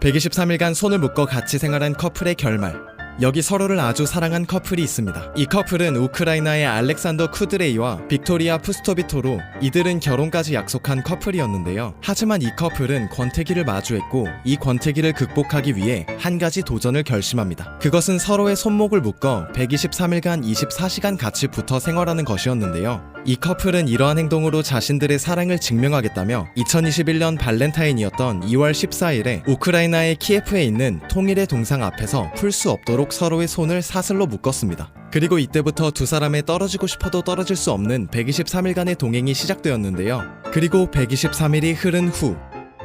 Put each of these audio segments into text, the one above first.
123일간 손을 묶어 같이 생활한 커플의 결말. 여기 서로를 아주 사랑한 커플이 있습니다. 이 커플은 우크라이나의 알렉산더 쿠드레이와 빅토리아 푸스토비토로 이들은 결혼까지 약속한 커플이었는데요. 하지만 이 커플은 권태기를 마주했고 이 권태기를 극복하기 위해 한 가지 도전을 결심합니다. 그것은 서로의 손목을 묶어 123일간 24시간 같이 붙어 생활하는 것이었는데요. 이 커플은 이러한 행동으로 자신들의 사랑을 증명하겠다며 2021년 발렌타인이었던 2월 14일에 우크라이나의 키예프에 있는 통일의 동상 앞에서 풀 수 없도록 서로의 손을 사슬로 묶었습니다. 그리고 이때부터 두 사람의 떨어지고 싶어도 떨어질 수 없는 123일간의 동행이 시작되었는데요. 그리고 123일이 흐른 후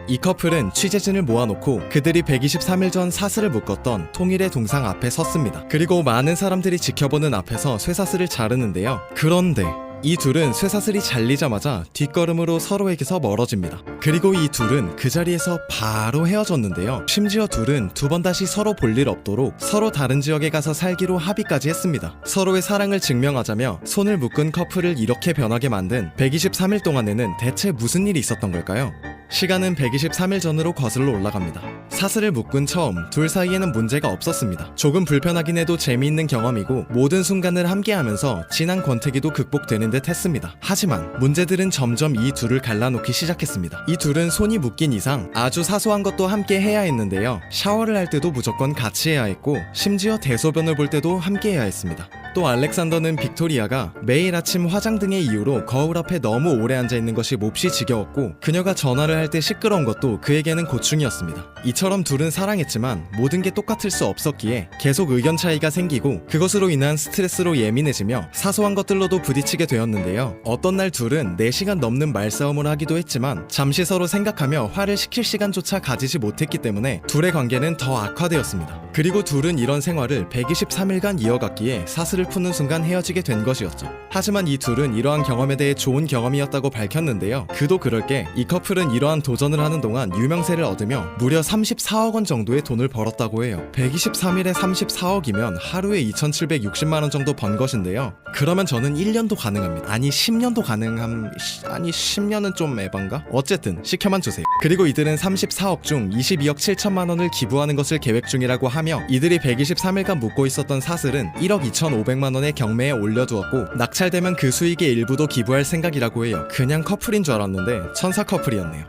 이 커플은 취재진을 모아놓고 그들이 123일 전 사슬을 묶었던 통일의 동상 앞에 섰습니다. 그리고 많은 사람들이 지켜보는 앞에서 쇠사슬을 자르는데요. 그런데 이 둘은 쇠사슬이 잘리자마자 뒷걸음으로 서로에게서 멀어집니다. 그리고 이 둘은 그 자리에서 바로 헤어졌는데요. 심지어 둘은 두 번 다시 서로 볼 일 없도록 서로 다른 지역에 가서 살기로 합의까지 했습니다. 서로의 사랑을 증명하자며 손을 묶은 커플을 이렇게 변하게 만든 123일 동안에는 대체 무슨 일이 있었던 걸까요? 시간은 123일 전으로 거슬러 올라갑니다. 사슬을 묶은 처음 둘 사이에는 문제가 없었습니다. 조금 불편하긴 해도 재미있는 경험이고 모든 순간을 함께하면서 진한 권태기도 극복되는 듯 했습니다. 하지만 문제들은 점점 이 둘을 갈라놓기 시작했습니다. 이 둘은 손이 묶인 이상 아주 사소한 것도 함께 해야 했는데요. 샤워를 할 때도 무조건 같이 해야 했고 심지어 대소변을 볼 때도 함께 해야 했습니다. 또 알렉산더는 빅토리아가 매일 아침 화장 등의 이유로 거울 앞에 너무 오래 앉아 있는 것이 몹시 지겨웠고 그녀가 전화를 할 때 시끄러운 것도 그에게는 고충이었습니다. 이처럼 둘은 사랑했지만 모든 게 똑같을 수 없었기에 계속 의견 차이가 생기고 그것으로 인한 스트레스로 예민해지며 사소한 것들로도 부딪히게 되었는데요. 어떤 날 둘은 4시간 넘는 말싸움을 하기도 했지만 잠시 서로 생각하며 화를 식힐 시간조차 가지지 못했기 때문에 둘의 관계는 더 악화되었습니다. 그리고 둘은 이런 생활을 123일간 이어갔기에 사슬을 푸는 순간 헤어지게 된 것이었죠. 하지만 이 둘은 이러한 경험에 대해 좋은 경험이었다고 밝혔는데요. 그도 그럴 게 이 커플은 이러한 도전을 하는 동안 유명세를 얻으며 무려 34억 원 정도의 돈을 벌었다고 해요. 123일에 34억이면 하루에 2,760만 원 정도 번 것인데요. 그러면 저는 1년도 가능합니다. 아니 10년도 가능함 아니 10년은 좀 에반가? 어쨌든 시켜만 주세요. 그리고 이들은 34억 중 22억 7천만 원을 기부하는 것을 계획 중이라고 하며 이들이 123일간 묵고 있었던 사슬은 1억 2,500만 원의 경매에 올려두었고 낙찰되면 그 수익의 일부도 기부할 생각이라고 해요. 그냥 커플인 줄 알았는데 천사 커플이었네요.